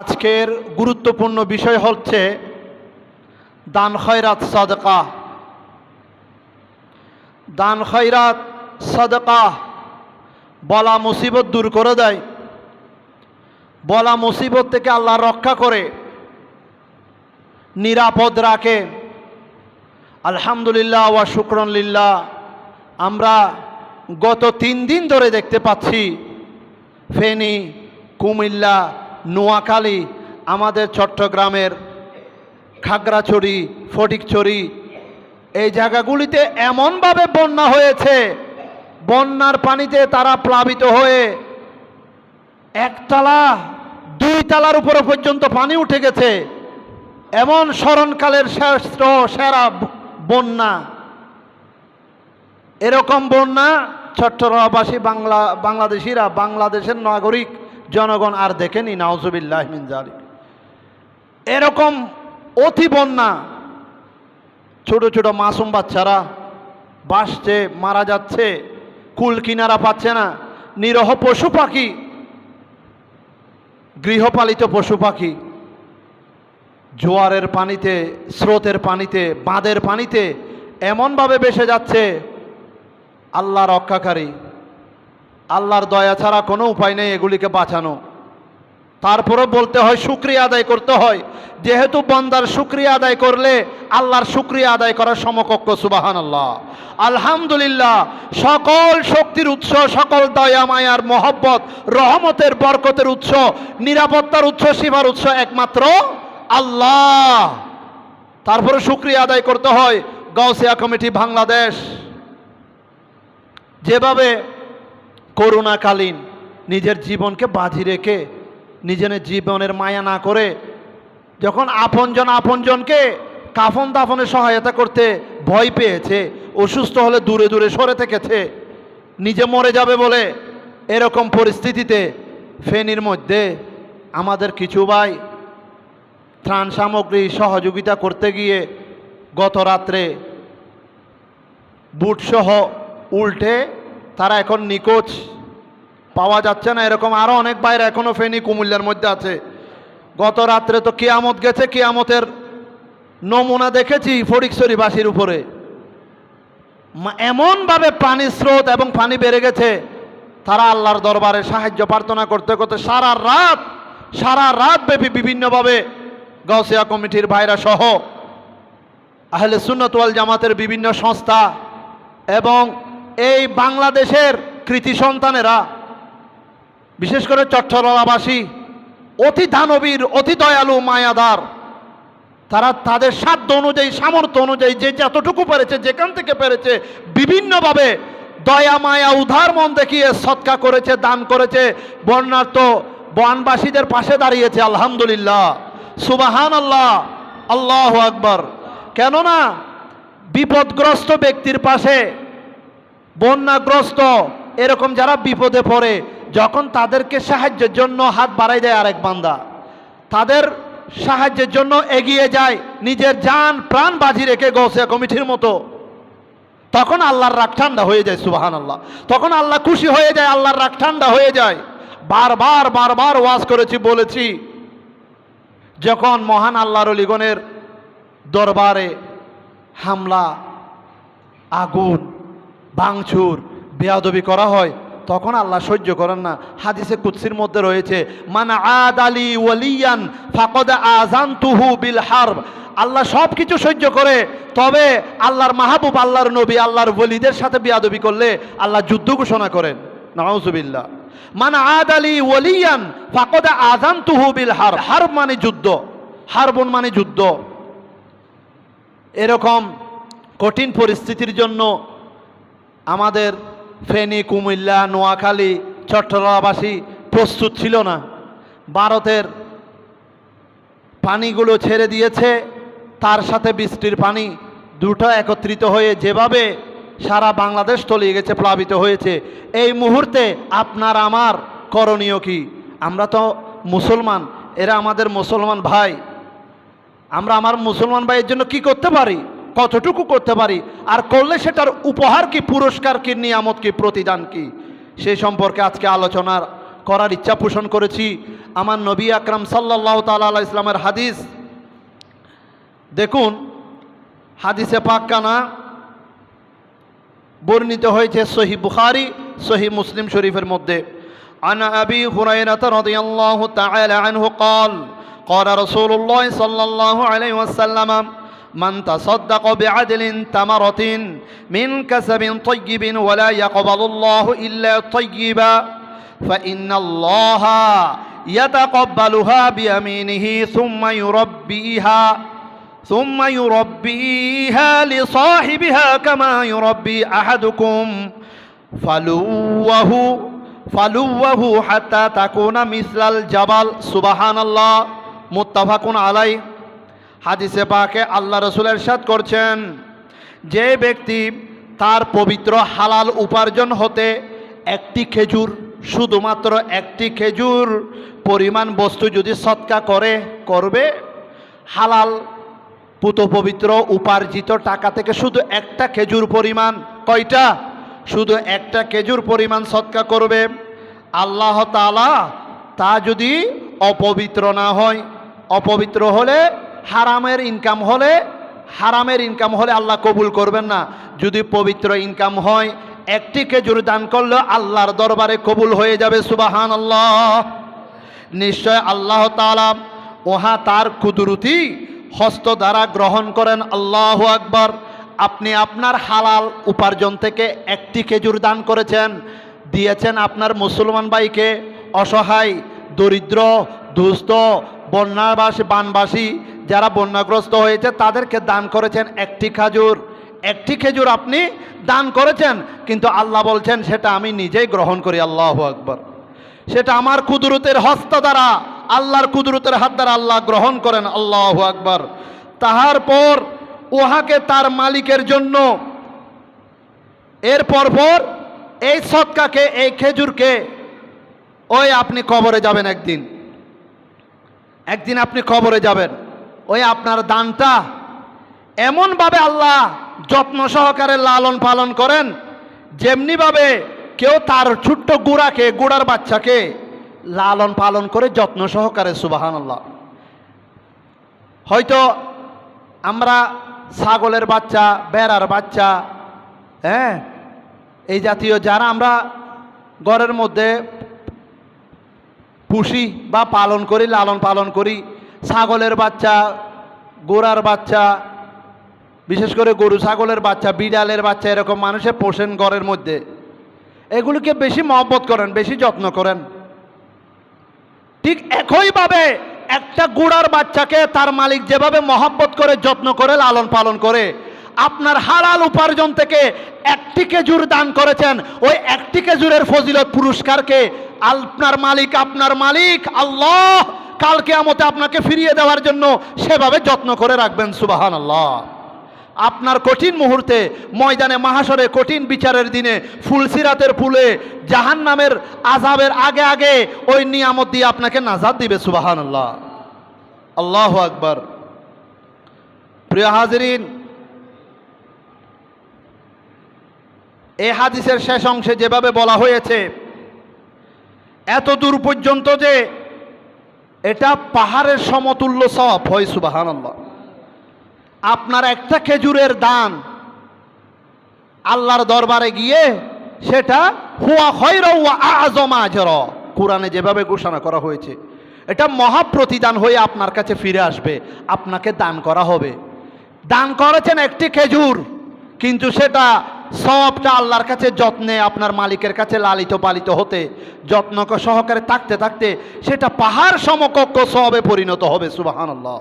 আজকের গুরুত্বপূর্ণ বিষয় হচ্ছে দান খয়রাত সদকা। দান খয়রাত সদকা বলা মুসিবত দূর করে দেয়। বলা মুসিবত থেকে আল্লাহ রক্ষা করে, নিরাপদ রাখে। আলহামদুলিল্লাহ ওয়া শুক্রনলিল্লাহ আমরা গত তিন দিন ধরে দেখতে পাচ্ছি, ফেনী, কুমিল্লা নোয়াখালী, আমাদের চট্টগ্রামের খাগড়াছড়ি, ফটিকছড়ি, এই জায়গাগুলিতে এমনভাবে বন্যা হয়েছে, বন্যার পানিতে তারা প্লাবিত হয়ে একতলা দুই তালার উপরে পর্যন্ত পানি উঠে গেছে। এমন স্মরণকালের শ্রেষ্ঠ, সেরা বন্যা। এরকম বন্যা চট্টগ্রামবাসী, বাংলা, বাংলাদেশিরা, বাংলাদেশের নাগরিক জনগণ আর দেখেনি, নাউজুবিল্লাহ মিন জালিক এরকম অতি বন্যা, ছোট ছোট মাসুম বাচ্চারা বাসছে, মারা যাচ্ছে, কুল কিনারা পাচ্ছে না, নিরহ পশু পাখি, গৃহপালিত পশু পাখি, জোয়ারের পানিতে, স্রোতের পানিতে, বাঁধের পানিতে এমনভাবে ভেসে যাচ্ছে আল্লাহ রক্ষাকারী। আল্লাহর দয়া ছাড়া কোনো উপায় নেই এগুলিকে বাঁচানো। তারপরে বলতে হয়, শুক্রিয়া আদায় করতে হয়। যেহেতু বন্দার শুক্রিয়া আদায় করলে আল্লাহর শুক্রিয়া আদায় করার সমকক্ষ সুবাহান আল্লাহ আলহামদুলিল্লাহ, সকল শক্তির উৎস, সকল দয়া মায়ার মহব্বত, রহমতের বরকতের উৎস, নিরাপত্তার উৎস, সীমার উৎস একমাত্র আল্লাহ। তারপরে শুক্রিয়া আদায় করতে হয়। গাউসিয়া কমিটি, বাংলাদেশ। যেভাবে করোনাকালীন নিজের জীবনকে বাজি রেখে, নিজের জীবনের মায়া না করে, যখন আপনজন আপনজনকে কাফন দাফনে সহায়তা করতে ভয় পেয়েছে, অসুস্থ হলে দূরে দূরে সরে থেকেছে, নিজে মরে যাবে বলে এরকম পরিস্থিতিতে ফেনীর মধ্যে আমাদের কিছু ভাই ত্রাণ সামগ্রী সহযোগিতা করতে গিয়ে গত রাত্রে বুটসহ উল্টে তারা এখন নিখোঁজ। পাওয়া যাচ্ছে না এরকম। আরও অনেক বাইরে এখনও ফেনী কুমিল্লার মধ্যে আছে। গত রাত্রে তো কেয়ামত গেছে, কেয়ামতের নমুনা দেখেছি ফটিকছড়িবাসীর উপরে। এমনভাবে পানির স্রোত এবং পানি বেড়ে গেছে, তারা আল্লাহর দরবারে সাহায্য প্রার্থনা করতে করতে সারা রাত সারা রাত ব্যাপী বিভিন্নভাবে গাউসিয়া কমিটির ভাইরা সহ আহলে সুন্নতওয়াল জামাতের বিভিন্ন সংস্থা এবং এই বাংলাদেশের কৃতি সন্তানেরা, বিশেষ করে চট্টগ্রামবাসী, অতি দানবীর, অতি দয়ালু মায়াদার, তারা তাদের সাধ্য অনুযায়ী, সামর্থ্য অনুযায়ী যে যতটুকু পেরেছে, যেখান থেকে পেরেছে, বিভিন্নভাবে দয়া, মায়া উধার মন দেখিয়ে সৎকা করেছে, দান করেছে বন্যার্থ বনবাসীদের পাশে দাঁড়িয়েছে, আলহামদুলিল্লাহ। সুবাহান আল্লাহ আল্লাহ আকবর। কেননা, বিপদগ্রস্ত ব্যক্তির পাশে বন্যাগ্রস্ত, এরকম যারা বিপদে পড়ে, যখন তাদেরকে সাহায্যের জন্য হাত বাড়াই দেয় আরেক বান্দা। তাদের সাহায্যের জন্য এগিয়ে যায়, নিজের যান প্রাণ বাজি রেখে গৌসিয়া কমিটির মতো। তখন আল্লাহর রাগ ঠান্ডা হয়ে যায় সুবাহান আল্লাহ তখন আল্লাহ খুশি হয়ে যায়, আল্লাহর রাগ ঠান্ডা হয়ে যায়। বারবার বারবার ওয়াজ করেছি, বলেছি, যখন মহান আল্লাহর অলিগণের দরবারে হামলা, আগুন ভাঙচুর, বেয়াদবি করা হয়, তখন আল্লাহ সহ্য করেন না। হাদিসে কুৎসির মধ্যে রয়েছে, মান আদ আলী ওয়ালিয়ান ফাকদ আজান তুহু বিল হারব। আল্লাহ সব কিছু সহ্য করে, তবে আল্লাহর মাহবুব, আল্লাহর নবী, আল্লাহর ওলিদের সাথে বেয়াদবি করলে আল্লাহ যুদ্ধ ঘোষণা করেন। নাউজুবিল্লাহ। মান আদ আলী ওয়ালিয়ান ফাকদ আজান তুহু বিল হার হারব মানে যুদ্ধ, হারবন মানে যুদ্ধ। এরকম কঠিন পরিস্থিতির জন্য আমাদের ফেনী, কুমিল্লা, নোয়াখালী, চট্টগ্রামবাসী প্রস্তুত ছিল না। ভারতের পানিগুলো ছেড়ে দিয়েছে, তার সাথে বৃষ্টির পানি দুটো একত্রিত হয়ে যেভাবে সারা বাংলাদেশ তলিয়ে গেছে, প্লাবিত হয়েছে। এই মুহূর্তে আপনার আমার করণীয় কি? আমরা তো মুসলমান, এরা আমাদের মুসলমান ভাই। আমরা আমার মুসলমান ভাইয়ের জন্য কি করতে পারি? কতটুকু করতে পারি আর করলে সেটার উপহার কি পুরস্কার কি নিয়ামত কি প্রতিদান কি সেই সম্পর্কে আজকে আলোচনার করার ইচ্ছা পোষণ করেছি আমার নবী আকরাম সাল্লাহ তালা ইসলামের হাদিস দেখুন হাদিসে পাক্কানা বর্ণিত হয়েছে সহি বুখারি সহি মুসলিম শরীফের মধ্যে عن أبي هريرة رضي الله تعالى عنه قال قال رسول الله صلى الله عليه وسلم من تصدق بعدل تمرة من كسب طيب ولا يقبل الله إلا طيبا فإن الله يتقبلها بيمينه ثم يربيها ثم يربيها لصاحبها كما يربي أحدكم فلوه فلوه حتى تكون مثل الجبل سبحان الله متفق عليه হাদিসে পাকে আল্লাহ রসুল এরশাদ করছেন, যে ব্যক্তি তার পবিত্র হালাল উপার্জন হতে একটি খেজুর, শুধুমাত্র একটি খেজুর পরিমাণ বস্তু যদি সৎকা করে, করবে, হালাল পুত পবিত্র উপার্জিত টাকা থেকে শুধু একটা খেজুর পরিমাণ, কয়টা? শুধু একটা খেজুর পরিমাণ সৎকা করবে। আল্লাহ তালা তা যদি অপবিত্র না হয়, অপবিত্র হলে হারামের ইনকাম হলে, হারামের ইনকাম হলে আল্লাহ কবুল করবেন না। যদি পবিত্র ইনকাম হয়, একটি খেজুর দান করলে আল্লাহর দরবারে কবুল হয়ে যাবে সুবাহান আল্লাহ নিশ্চয় আল্লাহ তালা ওহা তার কুদরতি হস্ত দ্বারা গ্রহণ করেন। আল্লাহ আকবর। আপনি আপনার হালাল উপার্জন থেকে একটি খেজুর দান করেছেন, দিয়েছেন আপনার মুসলমান ভাইকে, অসহায়, দরিদ্র, দুস্থ, বন্যাবাসী, বানবাসী যারা বন্যাগ্রস্ত হয়েছে, তাদেরকে দান করেছেন একটি খাজুর। একটি খেজুর আপনি দান করেছেন, কিন্তু আল্লাহ বলছেন, সেটা আমি নিজেই গ্রহণ করি, আল্লাহ আকবর। সেটা আমার কুদরতের হস্ত দ্বারা, আল্লাহর কুদরতের হাত দ্বারা আল্লাহ গ্রহণ করেন, আল্লাহ আকবর। তাহার পর উহাকে তার মালিকের জন্য এর পর এই সৎকাকে, এই খেজুরকে, ওই আপনি কবরে যাবেন একদিন। একদিন আপনি কবরে যাবেন। ওই আপনার দানটা এমনভাবে আল্লাহ যত্ন সহকারে লালন পালন করেন, যেমনিভাবে কেউ তার ছোট্ট গুড়াকে, গুড়ার বাচ্চাকে লালন পালন করে যত্ন সহকারে সুবাহান আল্লাহ হয়তো আমরা ছাগলের বাচ্চা, বেড়ার বাচ্চা হ্যাঁ এই জাতীয় যারা আমরা ঘরের মধ্যে পুষি বা পালন করি, লালন পালন করি ছাগলের বাচ্চা, গোড়ার বাচ্চা, বিশেষ করে গরু ছাগলের বাচ্চা, বিড়ালের বাচ্চা, এরকম মানুষে পোষেন ঘরের মধ্যে। এগুলিকে বেশি মহব্বত করেন, বেশি যত্ন করেন। ঠিক একইভাবে একটা গুড়ার বাচ্চাকে তার মালিক যেভাবে মহব্বত করে, যত্ন করে, লালন পালন করে, আপনার হালাল উপার্জন থেকে একটি খেজুর দান করেছেন, ওই একটি খেজুরের ফজিলত পুরস্কারকে আপনার মালিক আপনার মালিক, আল্লাহ কালকে আমতে আপনাকে ফিরিয়ে দেওয়ার জন্য সেভাবে যত্ন করে রাখবেন সুবাহান আল্লাহ আপনার কঠিন মুহূর্তে, ময়দানে মাহাসরে কঠিন বিচারের দিনে ফুলসিরাতের ফুলে জাহান নামের আজাবের আগে আগে ওই নিয়ামত দিয়ে আপনাকে নাজাদ দিবে সুবাহান আল্লাহ আল্লাহ আকবর। প্রিয় হাজরিন, এ হাদিসের শেষ অংশে যেভাবে বলা হয়েছে এত দূর পর্যন্ত যে এটা পাহাড়ের সমতুল্য সব হয় সুবাহান আপনার একটা খেজুরের দান আল্লাহর দরবারে গিয়ে সেটা হুয়া আজর। কোরআনে যেভাবে ঘোষণা করা হয়েছে, এটা মহাপ্রতিদান হয়ে আপনার কাছে ফিরে আসবে, আপনাকে দান করা হবে। দান করেছেন একটি খেজুর, কিন্তু সেটা সবটা আল্লাহর কাছে যত্নে আপনার মালিকের কাছে লালিত পালিত হতে যত্ন সহকারে থাকতে থাকতে সেটা পাহাড় সমকক্ষ সবে পরিণত হবে সুবাহান আল্লাহ